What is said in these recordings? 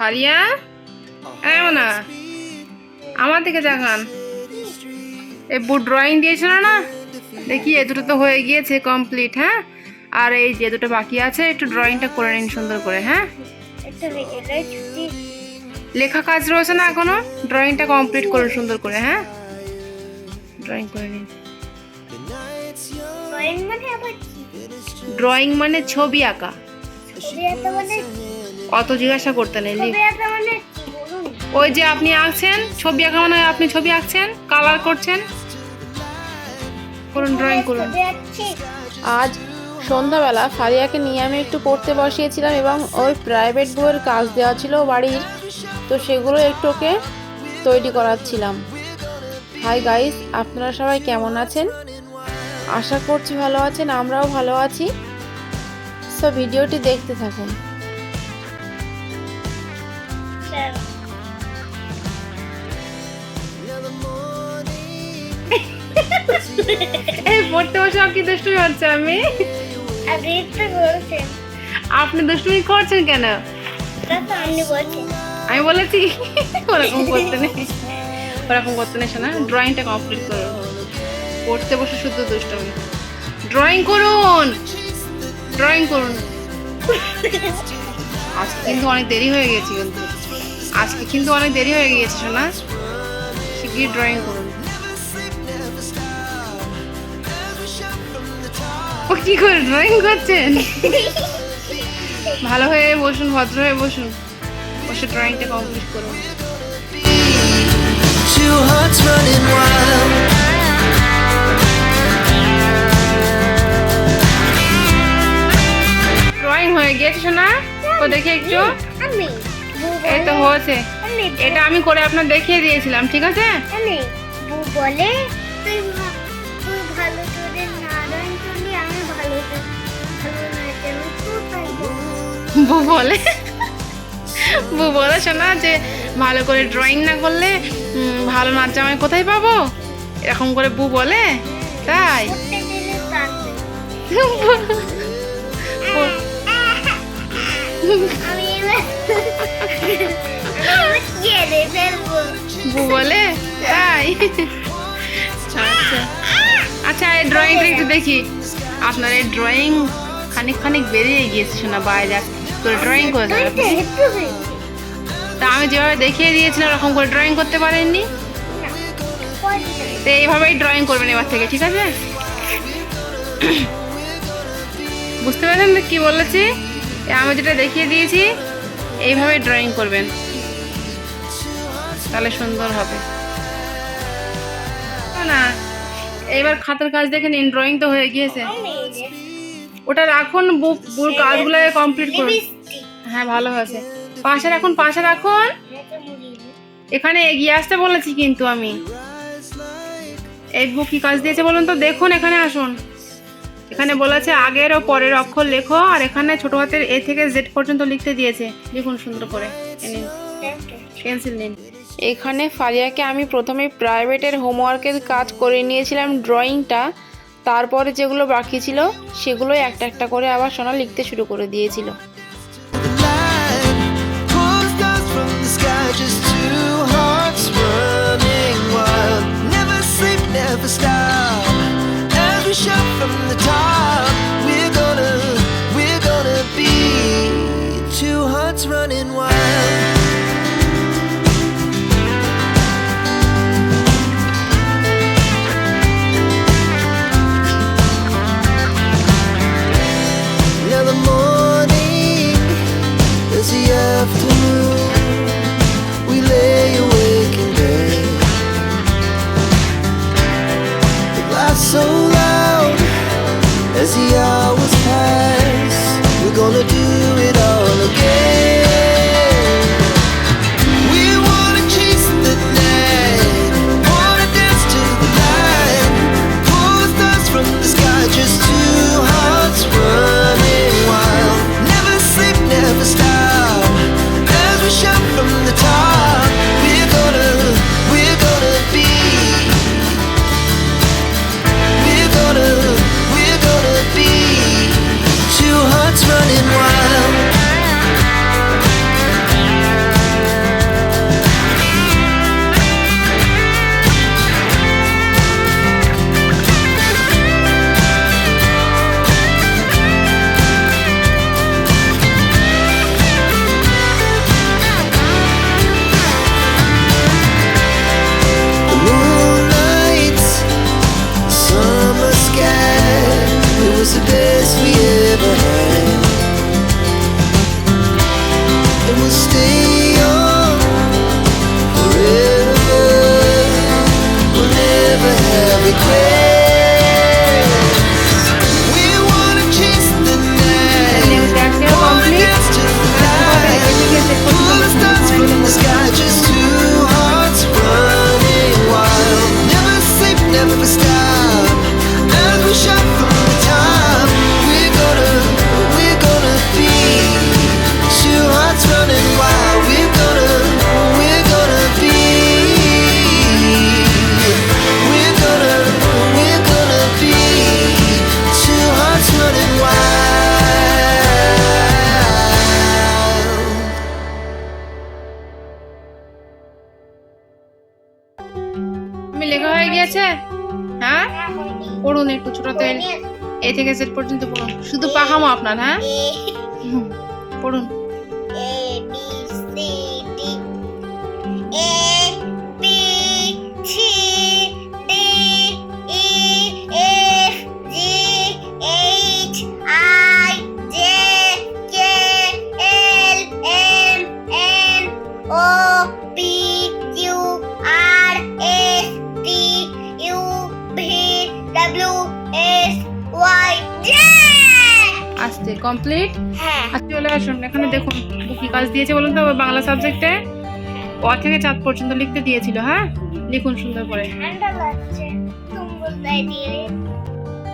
ফারিয়া এমন না আমার দিকে দেখান। এই বুট ড্রয়িং দিয়েছিল না দেখি এ দুটো তো হয়ে গিয়েছে কমপ্লিট হ্যাঁ? আর এই যে দুটো বাকি আছে একটু ড্রয়িংটা করে নিন সুন্দর করে হ্যাঁ? লেখা কাজ রয়েছে না এখনও? ড্রয়িংটা কমপ্লিট করুন সুন্দর করে হ্যাঁ? ড্রয়িং করে নিন। ড্রয়িং মানে মানে ছবি আঁকা। ছবি আঁকা মানে অত জিজ্ঞাসা করতে নেই মানে ওই যে আপনি আঁকছেন ছবি আঁকা মানে আপনি ছবি আঁকছেন কালার করছেন। করুন ড্রয়িং করুন। আজ সন্ধ্যাবেলা ফারিয়াকে নিয়ে আমি একটু পড়তে বসিয়েছিলাম এবং ওর প্রাইভেট বইয়ের কাজ দেওয়া ছিল বাড়ির তো সেগুলো একটু ওকে তৈরি করাচ্ছিলাম। হাই গাইস আপনারা সবাই কেমন আছেন? আশা করছি ভালো আছেন আমরাও ভালো আছি। সো ভিডিওটি দেখতে থাকুন। এই পড়তে বসে আর কি দুষ্টুমি হচ্ছে আমি? আপনি বলছেন। আপনি দুষ্টুমি করছেন কেন? আপনি আমি বলেছি? ওরকম করতে নেই। ওরকম করতে নেই শোনা ড্রয়িংটা কমপ্লিট করুন পড়তে বসে শুধু দুষ্টুমি। ড্রয়িং করুন! ড্রয়িং করুন। আজকে কিন্তু অনেক দেরি হয়ে গেছে কিন্তু। আজকে কিন্তু অনেক দেরি হয়ে গিয়েছে শোনা শিগগির ড্রয়িং করুন। ও কি করে? ড্রয়িং করছেন? ভালো হয়ে বসুন ভদ্র হয়ে বসুন। বসে ড্রয়িংটা কমপ্লিট করুন। Two hearts running wild. Drawing হয়ে গিয়েছে শোনা তো দেখি একটু। এই তো হয়েছে। এটা আমি করে আপনার দেখিয়ে দিয়েছিলাম ঠিক আছে? বলে বউ বলে। বউ বলে, শোনা, যে ভালো করে ড্রয়িং না করলে ভালো নাচ জামাই কোথায় পাবো? এরকম করে বউ বলে, তাই? বউ বলে, তাই? আচ্ছা। আচ্ছা এই ড্রয়িংটা একটু দেখি। আপনার এই ড্রয়িং খানিক খানিক বেরিয়ে গিয়েছে, শোনা, বাইরে করে ড্রয়িং করে তো আমি যেভাবে দেখিয়ে দিয়েছিলাম ওরকম করে ড্রয়িং করতে পারেননি? তো এইভাবেই ড্রয়িং করবেন এবার থেকে ঠিক আছে? বুঝতে পেরেছেন কি বলেছি? আমি যেটা দেখিয়ে দিয়েছি এইভাবে ড্রয়িং করবেন। তাহলে সুন্দর হবে। না এইবার খাতার কাজ দেখে নিন ড্রয়িং তো হয়ে গিয়েছে। ওটা রাখুন, বুক বুক কাজগুলো কমপ্লিট করুন। হ্যাঁ ভালো হয়েছে। পাশে রাখুন পাশে রাখুন। এখানে এগিয়ে আসতে বলেছি কিন্তু আমি। এই বুক কি কাজ দিয়েছে বলুন তো? দেখুন, এখানে আসুন। এখানে বলেছে আগের ও পরের অক্ষর লেখো, আর এখানে ছোট হাতের এ থেকে জেড পর্যন্ত লিখতে দিয়েছে। লিখুন সুন্দর করে। নিন। পেন্সিল নিন। এখানে ফারিয়াকে আমি প্রথমে প্রাইভেটের হোমওয়ার্কের কাজ করে নিয়েছিলাম ড্রয়িংটা তারপরে যেগুলো বাকি ছিল সেগুলো একটা একটা করে আবার সোনা লিখতে শুরু করে দিয়েছিল। From the sky, as young. তুমি লেখা হয়ে গিয়েছে? হ্যাঁ? পড়ুন একটু ছোট তেল। এ থেকে জেড পর্যন্ত পড়ুন। শুধু পাখামো আপনার হ্যাঁ? পড়ুন। Y Z আস্তে কমপ্লিট হ্যাঁ। আজ চলে আসুন এখানে দেখুন কি কাজ দিয়েছে বলুন তো বাংলা সাবজেক্টে অ থেকে চাঁদ পর্যন্ত লিখতে দিয়েছিল হ্যাঁ? লিখুন সুন্দর করে। ঠান্ডা লাগছে তুমি বলতে দিয়ে।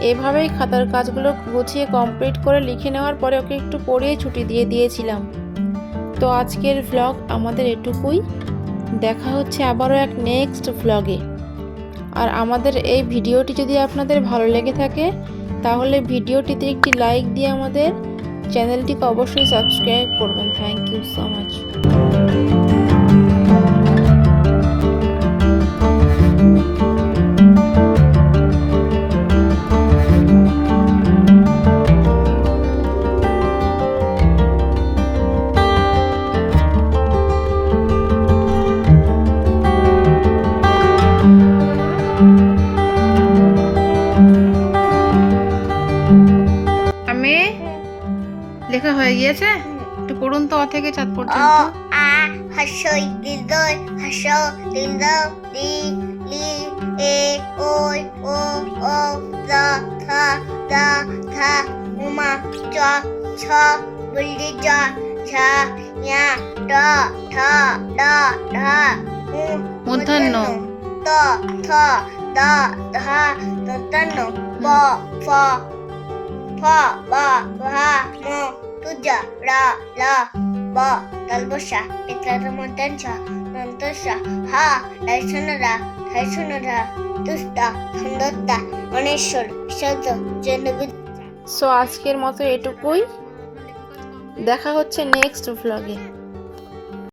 এভাবেই খাতার কাজগুলো গুছিয়ে কমপ্লিট করে লিখে নেওয়ার পরে ওকে একটু পড়িয়ে ছুটি দিয়ে দিয়েছিলাম। তো আজকের ভ্লগ আমাদের এটুকুই। দেখা হচ্ছে আবারও এক নেক্সট ভ্লগে আর আমাদের এই ভিডিওটি যদি আপনাদের ভালো লেগে থাকে, তাহলে ভিডিওটিতে একটি লাইক দিয়ে আমাদের চ্যানেলটিকে অবশ্যই সাবস্ক্রাইব করবেন। থ্যাংক ইউ সো মাচ লেখা হয়ে গিয়েছে? একটু পড়ুন তো অ থেকে চাঁদ ও পর্যন্ত আ হাসই দিদই হাস দিল দি লি এ ওই ও ও দ থ দ থ উমা চ ছ বুলদি জ ঝ ইয়া ড ঠ ড ঢ উ মূর্ধন্য। ত থ দ ধ দন্তন্য প ফ ফ ব ভা ম তুজ র ল ব তলবসা হ নন্তসা রা লাইসনরা রা তুস্তা খন্দত্তা অনেশ্বর সত জনবিদ সো আজকের মতো এটুকুই। দেখা হচ্ছে নেক্সট ভ্লগে